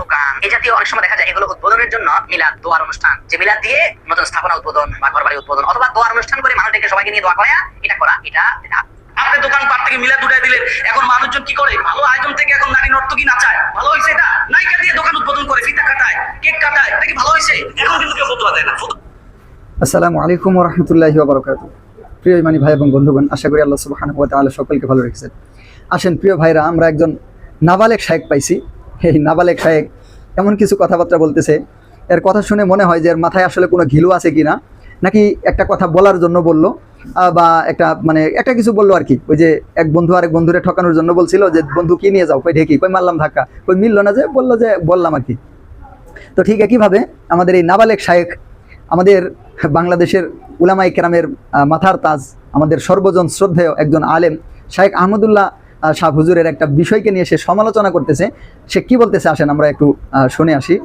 দোকান এই জাতীয় অনেক সময় দেখা যায়, এগুলো উদ্বোধনের জন্য মিলাদ, দোয়ার অনুষ্ঠান। যে মিলাদ দিয়ে নতুন স্থাপনা উদ্বোধন বা ঘর বাড়ি উদ্বোধন অথবা দোয়ার অনুষ্ঠান করে মানুষদেরকে সবাইকে নিয়ে দোয়া করা, এটা করা, এটা আপনি দোকান পাট থেকে মিলাদ উঠাই দিলেন, এখন মানুষজন কি করে? ভালো আয়োজন থেকে এখন নারী নর্তকী নাচায় ভালো হয়েছে এটা? নায়িকা দিয়ে দোকান উদ্বোধন করে, ফিতা কাটায়, কেক কাটায়, এটা কি ভালো হয়েছে এখন কিন্তু কেউ ফতুয়া দেয় না আসসালামু আলাইকুম প্রিয় ইমানি ভাই এবং বন্ধুগণ, আশা করি আল্লাহ সুবাহান ওয়া সকলকে ভালো রেখেছেন। আসেন, প্রিয় ভাইরা, আমরা একজন নাবালেক শায়েক পাইছি। এই নাবালেক শায়েক এমন কিছু কথাবার্তা বলতেছে। এর কথা শুনে মনে হয় যে এর মাথায় আসলে কোনো ঘিলু আছে কিনা নাকি একটা কথা বলার জন্য বলল বা একটা মানে একটা কিছু বলল আর কি। ওই যে এক বন্ধু আরেক বন্ধুরে ঠকানোর জন্য বলছিল যে বন্ধু কি নিয়ে যাও? কই ঢেকি কই মারলাম ধাক্কা? কই মিললো না যে বলল যে বললাম আর কি। তো ঠিক একইভাবে আমাদের এই নাবালেক শায়েক আমাদের বাংলাদেশের উলামাই কেরামের মাথার তাজ আমাদের সর্বজন শ্রদ্ধেয় একজন আলেম শায়েক আহমদুল্লাহ আহ, শাহ হুজুরের একটা বিষয়কে নিয়ে সে সমালোচনা করতেছে। সে কি বলতেছে? আসেন, আমরা একটু শুনে আসি।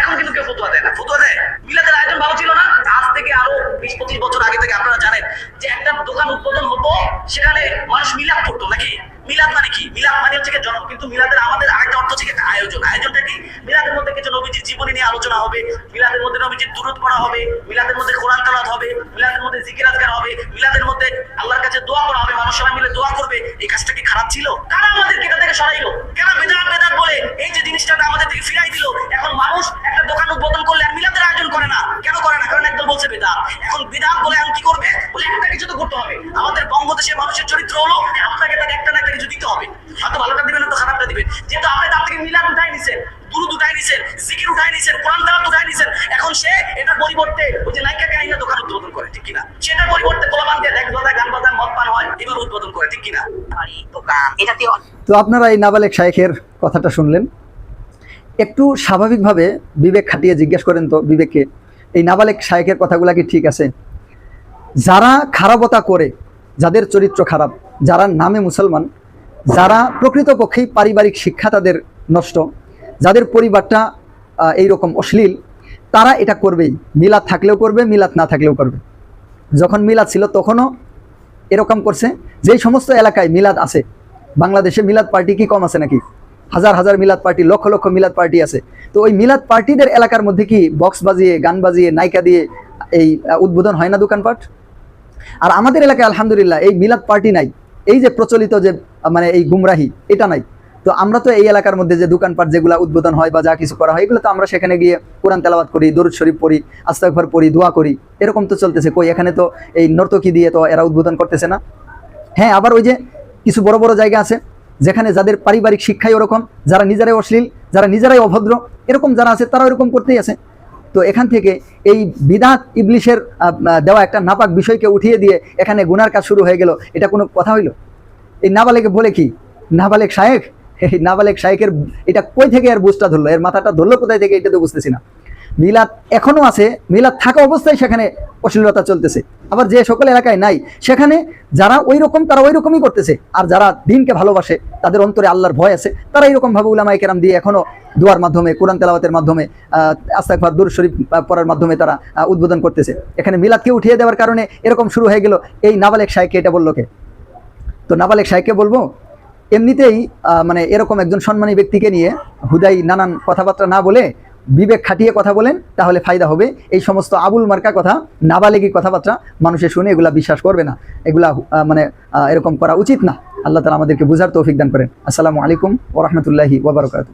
এখন কিন্তু আয়োজন ভালো ছিল না। আজ থেকে আরও বিশ, পঁচিশ বছর আগে থেকে আপনারা জানেন যে একটা দোকান হতো, সেখানে করতো নাকি? মানে কি? মিলাদ মানে হচ্ছে জন্ম কিন্তু মিলাদের আমাদের আরেকটা অর্থ হচ্ছে একটা আয়োজন। আয়োজনটা কি মিলাদের মধ্যে কিছু নবীজির জীবনী নিয়ে আলোচনা হবে, মিলাদের মধ্যে নবীজির দূরত পড়া হবে, মিলাদের মধ্যে কোরআন তালাত হবে, মিলাদের মধ্যে জিকির আজগার হবে, মিলাদের মধ্যে আল্লাহর কাছে দোয়া করা হবে মানুষ সবাই মিলে দোয়া করবে, এই কাজটা কি খারাপ ছিল? কারা আমাদেরকে এটা থেকে সরাইলো? কেন বেদাত বেদাত বলে এই যে জিনিসটা আমাদের থেকে ফিরাই দিল? এখন মানুষ একটা দোকান উদ্বোধন করলে আর মিলাদের আয়োজন করে না। কেন করে না? কারণ একদল বলছে বেদাত। এখন বেদাত বলে এখন কি করবে? বলে একটা কিছু তো করতে হবে। আমাদের বঙ্গদেশের মানুষের চরিত্র হলো, আপনাকে তাকে একটা না একটা কিছু দিতে হবে। হয়তো ভালোটা দিবেন না তো খারাপটা দিবেন। যেহেতু আপনি তার থেকে মিলাদ উঠাই নিছেন। উঠাই নিছেন জিকির উঠাই নিছেন কোরআন তালাত উঠাই নিছেন এখন সে এটার পরিবর্তে ওই যে দোকান উদ্বোধন করে ঠিক কিনা? সেটার পরিবর্তে কোলাবান দিয়ে দেখ বাজায় গান বাজায় মদ পান হয় এবার উদ্বোধন করে ঠিক কিনা? এই তো আপনারা এই নাবালেক শায়েখের কথাটা শুনলেন। একটু স্বাভাবিকভাবে বিবেক খাটিয়ে জিজ্ঞেস করেন তো বিবেককে এই নাবালেক শায়েখের কথাগুলা কি ঠিক আছে? যারা খারাপতা করে যাদের চরিত্র খারাপ যারা নামে মুসলমান যারা প্রকৃতপক্ষেই পারিবারিক শিক্ষা তাদের নষ্ট যাদের পরিবারটা আহ, এইরকম অশ্লীল তারা এটা করবেই। মিলাদ থাকলেও করবে মিলাদ না থাকলেও করবে। যখন মিলাদ ছিল তখনও এরকম করছে। যেই সমস্ত এলাকায় মিলাদ আছে বাংলাদেশে মিলাদ পার্টি কি কম আছে নাকি? হাজার হাজার মিলাদ পার্টি লক্ষ লক্ষ মিলাদ পার্টি আছে। তো ওই মিলাদ পার্টিদের এলাকার মধ্যে কি বক্স বাজিয়ে গান বাজিয়ে নায়িকা দিয়ে এই উদ্বোধন হয় না দোকানপাট? আর আমাদের এলাকায় আলহামদুলিল্লাহ এই মিলাদ পার্টি নাই। এই যে প্রচলিত যে মানে এই গুমরাহি এটা নাই। তো আমরা তো এই এলাকার মধ্যে যে দোকানপাট যেগুলো উদ্বোধন হয় বা যা কিছু করা হয়, এগুলো তো আমরা সেখানে গিয়ে কোরআন তেলাওয়াত করি, দরুদ শরীফ পড়ি, আস্তাগফার পড়ি, দোয়া করি। এরকম তো চলতেছে। কই, এখানে তো এই নর্তকী দিয়ে তো এরা উদ্বোধন করতেছে না। হ্যাঁ আবার ওই যে কিছু বড় বড় জায়গা আছে, যেখানে যাদের পারিবারিক শিক্ষাই ওরকম, যারা নিজেরাই অশ্লীল, যারা নিজেরাই অভদ্র, এরকম যারা আছে তারা ওরকম করতেই আছে। তো এখান থেকে এই বিদাত ইবলিশের দেওয়া একটা নাপাক বিষয়কে উঠিয়ে দিয়ে এখানে গুনার কাজ শুরু হয়ে গেল। এটা কোনো কথা হইল? এই নাবালেকে বলে কি? নাবালেক শায়েক নাবালেক শায়েকের এটা কই থেকে এর বুঝটা ধরলো? এর মাথাটা ধরলো কোথায় থেকে এটা তো বুঝতেছি না। মিলাদ এখনও আছে, মিলাদ থাকা অবস্থায় সেখানে অশ্লীলতা চলতেছে। আবার যে সকল এলাকায় নাই, সেখানে যারা ওই রকম তারা ওই রকমই করতেছে। আর যারা দিনকে ভালোবাসে, তাদের অন্তরে আল্লাহর ভয় আছে। তারা এইরকম ভাবে উলামাই কেরাম দিয়ে এখনও দুয়ার মাধ্যমে, কোরআন তেলাওয়াতের মাধ্যমে আস্তাকফার দুর শরীফ পড়ার মাধ্যমে তারা উদ্বোধন করতেছে। এখানে মিলাদকে উঠিয়ে দেওয়ার কারণে এরকম শুরু হয়ে গেল এই নাবালেক শাইকে এটা বলল কে? তো নাবালেক শাইকে বলব এমনিতেই মানে এরকম একজন সম্মানী ব্যক্তিকে নিয়ে হুদাই নানান কথাবার্তা না বলে, বিবেক খাটিয়ে কথা বলেন, তাহলে ফায়দা হবে। এই সমস্ত আবুল মার্কা কথা, নাবালেগি কথাবার্তা মানুষে শুনে এগুলা বিশ্বাস করবে না। এগুলা মানে এরকম করা উচিত না। আল্লাহ তালা আমাদেরকে বুঝার তৌফিক দান করেন। আসসালামু আলাইকুম ওরহমতুল্লাহি ওবরকাত